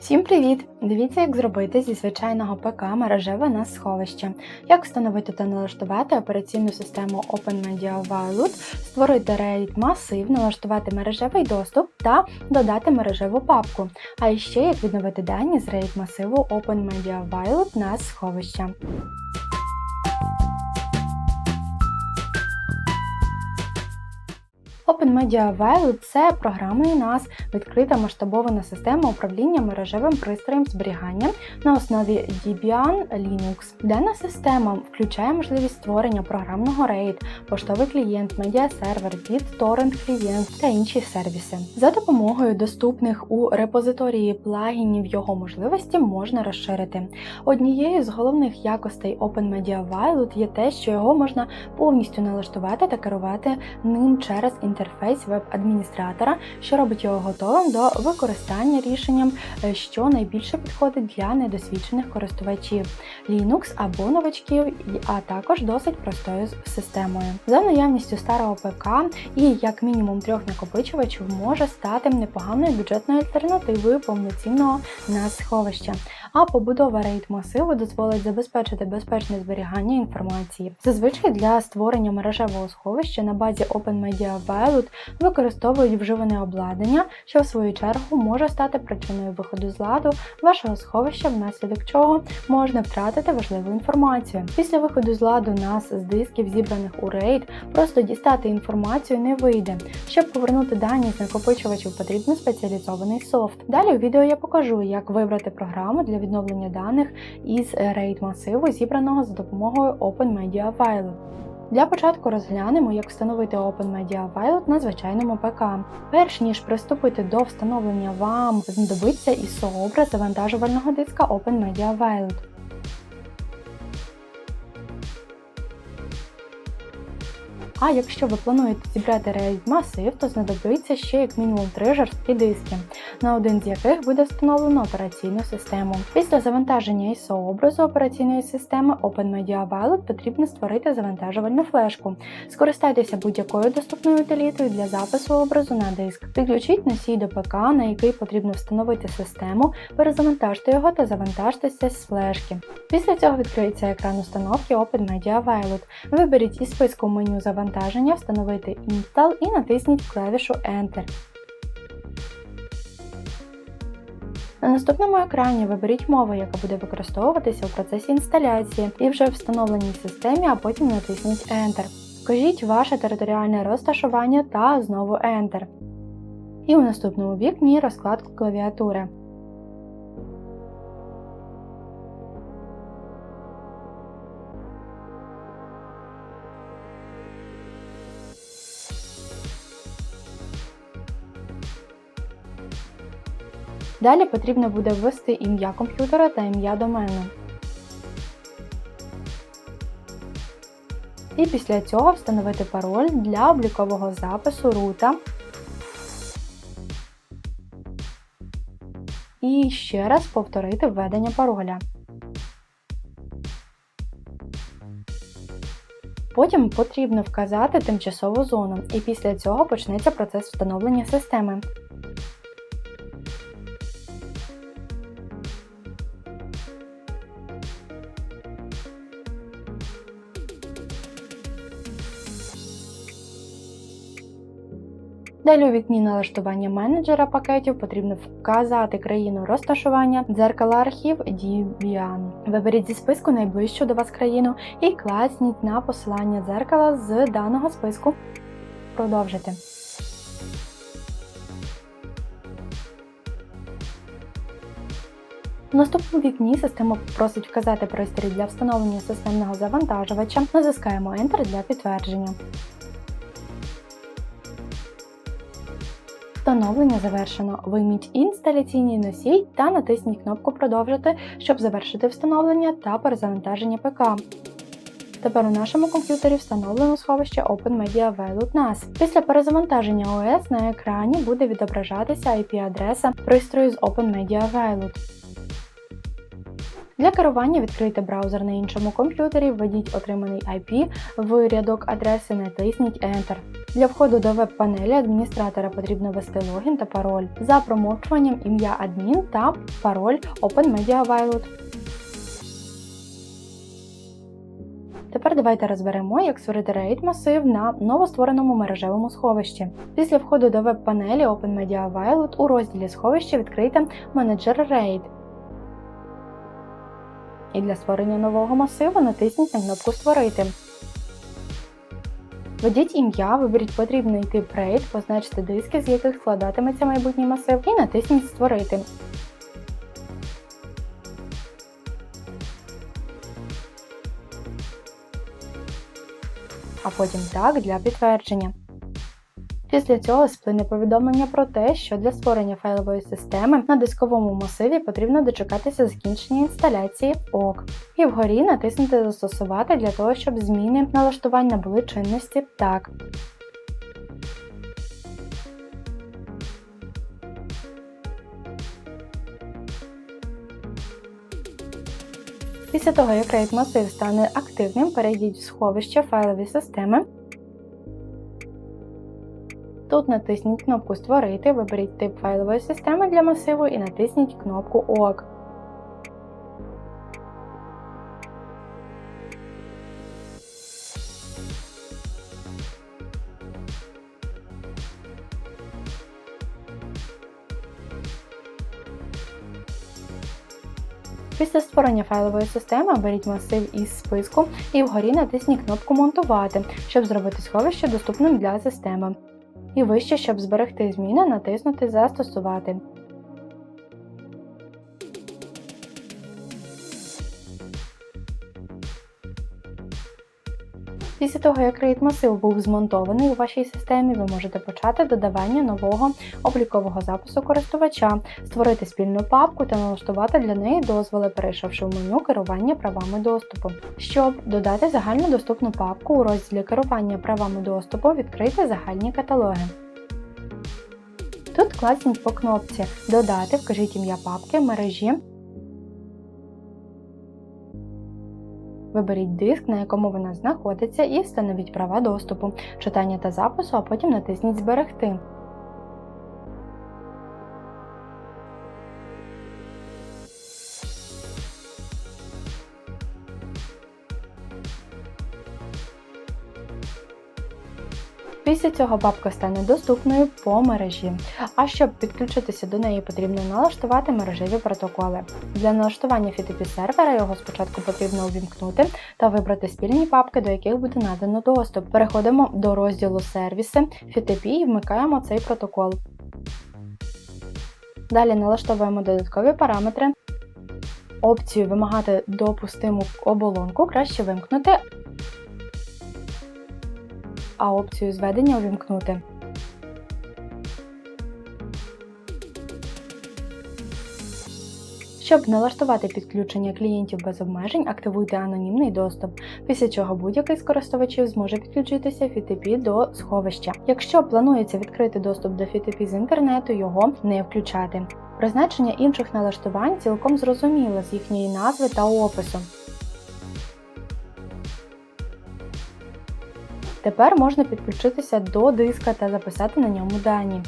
Всім привіт! Дивіться, як зробити зі звичайного ПК мережеве нас сховище, як встановити та налаштувати операційну систему OpenMedia Wireless, створити RAID масив, налаштувати мережевий доступ та додати мережеву папку. А ще як відновити дані з RAID масиву OpenMedia Wireless нас сховища. OpenMedia Wireless – це програмний NAS, відкрита масштабована система управління мережевим пристроєм зберігання на основі Debian Linux. Дана система включає можливість створення програмного RAID, поштовий клієнт, медіасервер, BitTorrent клієнт та інші сервіси. За допомогою доступних у репозиторії плагінів його можливості можна розширити. Однією з головних якостей OpenMedia Wireless є те, що його можна повністю налаштувати та керувати ним через інтерфейс веб-адміністратора, що робить його готовим до використання рішенням, е, що найбільше підходить для недосвідчених користувачів Linux або новачків, а також досить простою системою. За наявністю старого ПК і як мінімум трьох накопичувачів може стати непоганою бюджетною альтернативою повноцінного NAS сховища. А побудова RAID масиву дозволить забезпечити безпечне зберігання інформації. Зазвичай для створення мережевого сховища на базі OpenMedia Wireless використовують вживане обладнання, що в свою чергу може стати причиною виходу з ладу вашого сховища, внаслідок чого можна втратити важливу інформацію. Після виходу з ладу нас з дисків, зібраних у RAID, просто дістати інформацію не вийде. Щоб повернути дані з накопичувачів, потрібен спеціалізований софт. Далі у відео я покажу, як вибрати програму для відновлення даних із RAID масиву, зібраного за допомогою Open Media Violet. Для початку розглянемо, як встановити Open Media Violet на звичайному ПК. Перш ніж приступити до встановлення, вам знадобиться ISO образ завантажувального диска OpenMedia Wireless. А якщо ви плануєте зібрати RAID масив, то знадобиться ще як мінімум три жорсткі диски, на один з яких буде встановлено операційну систему. Після завантаження ISO образу операційної системи OpenMedia Wireless потрібно створити завантажувальну флешку. Скористайтеся будь-якою доступною утилітою для запису образу на диск. Підключіть носій до ПК, на який потрібно встановити систему, перезавантажте його та завантажтеся з флешки. Після цього відкриється екран установки OpenMedia Wireless. Виберіть із списку меню завантаження, встановити Install і натисніть клавішу Enter. На наступному екрані виберіть мову, яка буде використовуватися у процесі інсталяції, і вже встановленій системі, а потім натисніть Enter. Вкажіть ваше територіальне розташування та знову Enter. І у наступному вікні розкладку клавіатури. Далі потрібно буде ввести ім'я комп'ютера та ім'я домену. І після цього встановити пароль для облікового запису рута. І ще раз повторити введення пароля. Потім потрібно вказати тимчасову зону, і після цього почнеться процес встановлення системи. Далі у вікні налаштування менеджера пакетів потрібно вказати країну розташування, дзеркало архів Debian. Виберіть зі списку найближчу до вас країну і класніть на посилання дзеркала з даного списку. Продовжити. У наступному вікні система просить вказати пристрій для встановлення системного завантажувача. Натискаємо Enter для підтвердження. Встановлення завершено. Вийміть інсталяційний носій та натисніть кнопку Продовжити, щоб завершити встановлення та перезавантаження ПК. Тепер у нашому комп'ютері встановлено сховище Open Media Wireless NAS. Після перезавантаження ОС на екрані буде відображатися IP-адреса пристрою з Open Media Wireless. Для керування відкрийте браузер на іншому комп'ютері, введіть отриманий IP в рядок адреси, натисніть Enter. Для входу до веб-панелі адміністратора потрібно ввести логін та пароль за промовчуванням ім'я адмін та пароль OpenMediaViolet. Тепер давайте розберемо, як створити RAID масив на новоствореному мережевому сховищі. Після входу до веб-панелі OpenMediaViolet у розділі сховища відкрийте менеджер RAID. І для створення нового масиву натисніть на кнопку Створити. Введіть ім'я, виберіть потрібний тип RAID, позначте диски, з яких складатиметься майбутній масив, і натисніть Створити. а потім так для підтвердження. Після цього сплине повідомлення про те, що для створення файлової системи на дисковому масиві потрібно дочекатися закінчення інсталяції ОК. І вгорі натиснути Застосувати для того, щоб зміни налаштувань набули чинності так. Після того, як RAID масив стане активним, перейдіть в сховище файлові системи. Тут натисніть кнопку Створити, виберіть тип файлової системи для масиву і натисніть кнопку ОК. Після створення файлової системи оберіть масив із списку і вгорі натисніть кнопку Монтувати, щоб зробити сховище доступним для системи. І вище, щоб зберегти зміни, натиснути Застосувати. Після того, як RAID масив був змонтований у вашій системі, ви можете почати додавання нового облікового запису користувача, створити спільну папку та налаштувати для неї дозволи, перейшовши в меню керування правами доступу. Щоб додати загальну доступну папку у розділі керування правами доступу, відкрийте загальні каталоги. Тут класніть по кнопці Додати, вкажіть ім'я папки мережі Виберіть диск, на якому вона знаходиться, і встановіть права доступу, читання та запису, а потім натисніть Зберегти. Після цього папка стане доступною по мережі. А щоб підключитися до неї, потрібно налаштувати мережеві протоколи. Для налаштування FTP сервера його спочатку потрібно увімкнути та вибрати спільні папки, до яких буде надано доступ. Переходимо до розділу сервіси FTP і вмикаємо цей протокол. Далі налаштовуємо додаткові параметри. Опцію вимагати допустиму оболонку краще вимкнути а опцію зведення увімкнути. Щоб налаштувати підключення клієнтів без обмежень, активуйте анонімний доступ, після чого будь-який з користувачів зможе підключитися FTP до сховища. Якщо планується відкрити доступ до FTP з інтернету, його не включати. Призначення інших налаштувань цілком зрозуміло з їхньої назви та опису. Тепер можна підключитися до диска та записати на ньому дані.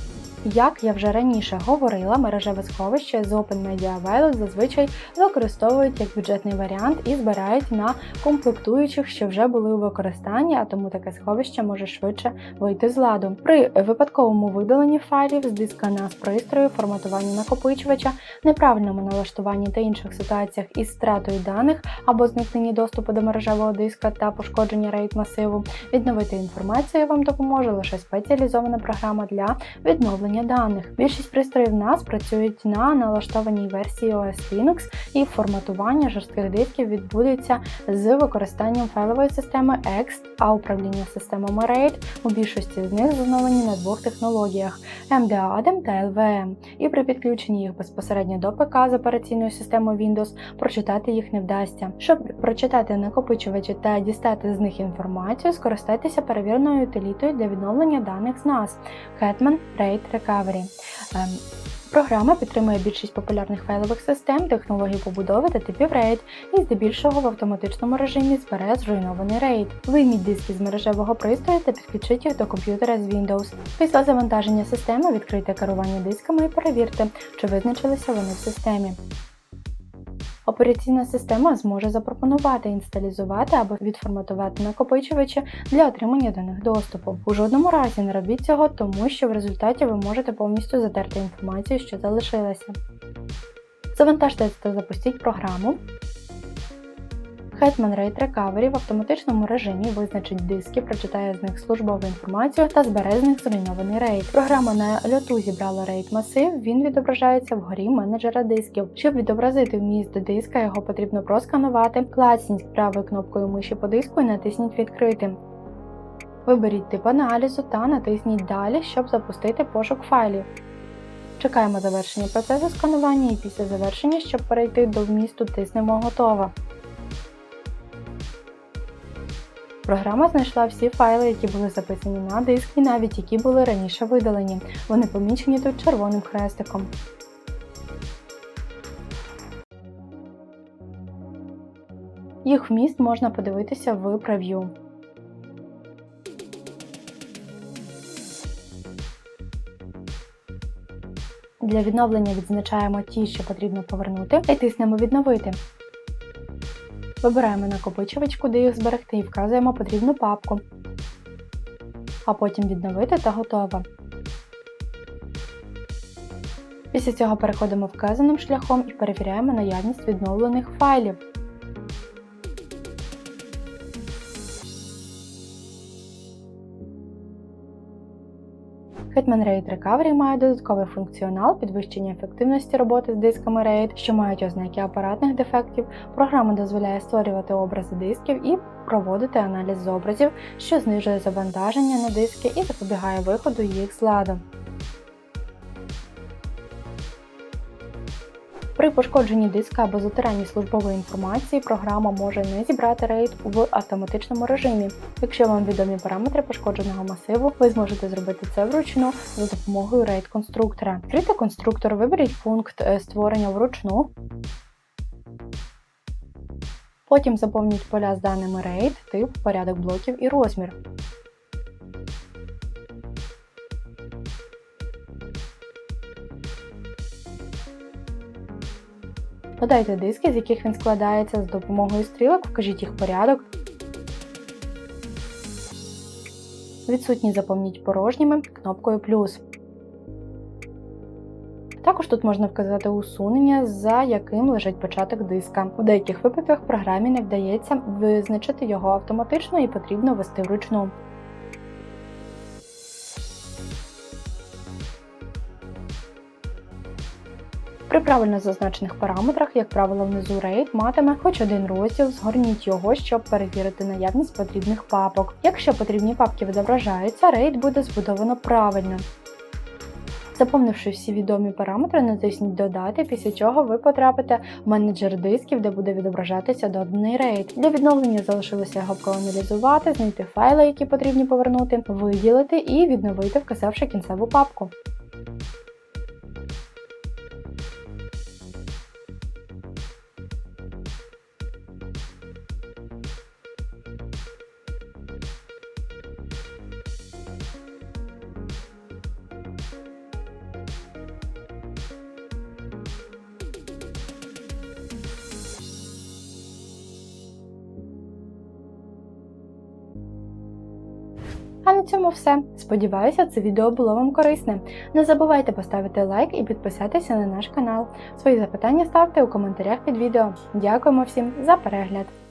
Як я вже раніше говорила, мережеве сховище з Open Media Wallet зазвичай використовують як бюджетний варіант і збирають на комплектуючих, що вже були у використанні, а тому таке сховище може швидше вийти з ладу. При випадковому видаленні файлів з диска NAS пристрою, форматуванні накопичувача, неправильному налаштуванні та інших ситуаціях із стратою даних або зникненні доступу до мережевого диска та пошкодження RAID масиву, відновити інформацію вам допоможе лише спеціалізована програма для відновлення зберігання даних. Більшість пристроїв нас працюють на налаштованій версії OS Linux і форматування жорстких дисків відбудеться з використанням файлової системи EXT, а управління системами RAID у більшості з них засновані на двох технологіях MDADEM та LVM, і при підключенні їх безпосередньо до ПК з операційною системою Windows прочитати їх не вдасться. Щоб прочитати накопичувачі та дістати з них інформацію, скористайтеся перевіреною утилітою для відновлення даних з NAS Hetman RAID Recovery. Ем, Програма підтримує більшість популярних файлових систем, технологій побудови та типів RAID і здебільшого в автоматичному режимі збере зруйнований RAID. Вийміть диски з мережевого пристрою та підключіть їх до комп'ютера з Windows. Після завантаження системи відкрийте керування дисками і перевірте, чи визначилися вони в системі. Операційна система зможе запропонувати інсталізувати або відформатувати накопичувачі для отримання до них доступу. У жодному разі не робіть цього, тому що в результаті ви можете повністю затерти інформацію, що залишилася. Завантажте та запустіть програму. Hetman RAID Recovery в автоматичному режимі визначить диски, прочитає з них службову інформацію та збере з них зруйнований RAID. Програма на льоту зібрала RAID масив, він відображається вгорі менеджера дисків. Щоб відобразити вміст диска, його потрібно просканувати, класніть правою кнопкою миші по диску і натисніть Відкрити. Виберіть тип аналізу та натисніть Далі, щоб запустити пошук файлів. Чекаємо завершення процесу сканування і після завершення, щоб перейти до вмісту, тиснемо Готово. Програма знайшла всі файли, які були записані на диск, і навіть які були раніше видалені. Вони помічені тут червоним хрестиком. Їх вміст можна подивитися в прев'ю. Для відновлення відзначаємо ті, що потрібно повернути, й тиснемо Відновити. Вибираємо накопичувач, куди їх зберегти, і вказуємо потрібну папку, а потім відновити та готово. Після цього переходимо вказаним шляхом і перевіряємо наявність відновлених файлів. Hetman RAID Recovery має додатковий функціонал підвищення ефективності роботи з дисками RAID, що мають ознаки апаратних дефектів. Програма дозволяє створювати образи дисків і проводити аналіз з образів, що знижує завантаження на диски і запобігає виходу їх з ладу. При пошкодженні диска або затиранні службової інформації програма може не зібрати RAID в автоматичному режимі. Якщо вам відомі параметри пошкодженого масиву, ви зможете зробити це вручну за допомогою RAID конструктора. Відкрити конструктор, виберіть пункт е, створення вручну. Потім заповніть поля з даними RAID, тип, порядок блоків і розмір. Додайте диски, з яких він складається з допомогою стрілок, вкажіть їх порядок. Відсутні заповніть порожніми кнопкою плюс. Також тут можна вказати усунення, за яким лежить початок диска. У деяких випадках програмі не вдається визначити його автоматично і потрібно ввести вручну. При правильно зазначених параметрах, як правило, внизу RAID матиме хоч один розділ, згорніть його, щоб перевірити наявність потрібних папок. Якщо потрібні папки відображаються, RAID буде збудовано правильно. Заповнивши всі відомі параметри, натисніть Додати, після чого ви потрапите в менеджер дисків, де буде відображатися доданий RAID. Для відновлення залишилося його проаналізувати, знайти файли, які потрібні повернути, виділити і відновити, вказавши кінцеву папку. На цьому все. Сподіваюся, це відео було вам корисне. Не забувайте поставити лайк і підписатися на наш канал. Свої запитання ставте у коментарях під відео. Дякуємо всім за перегляд!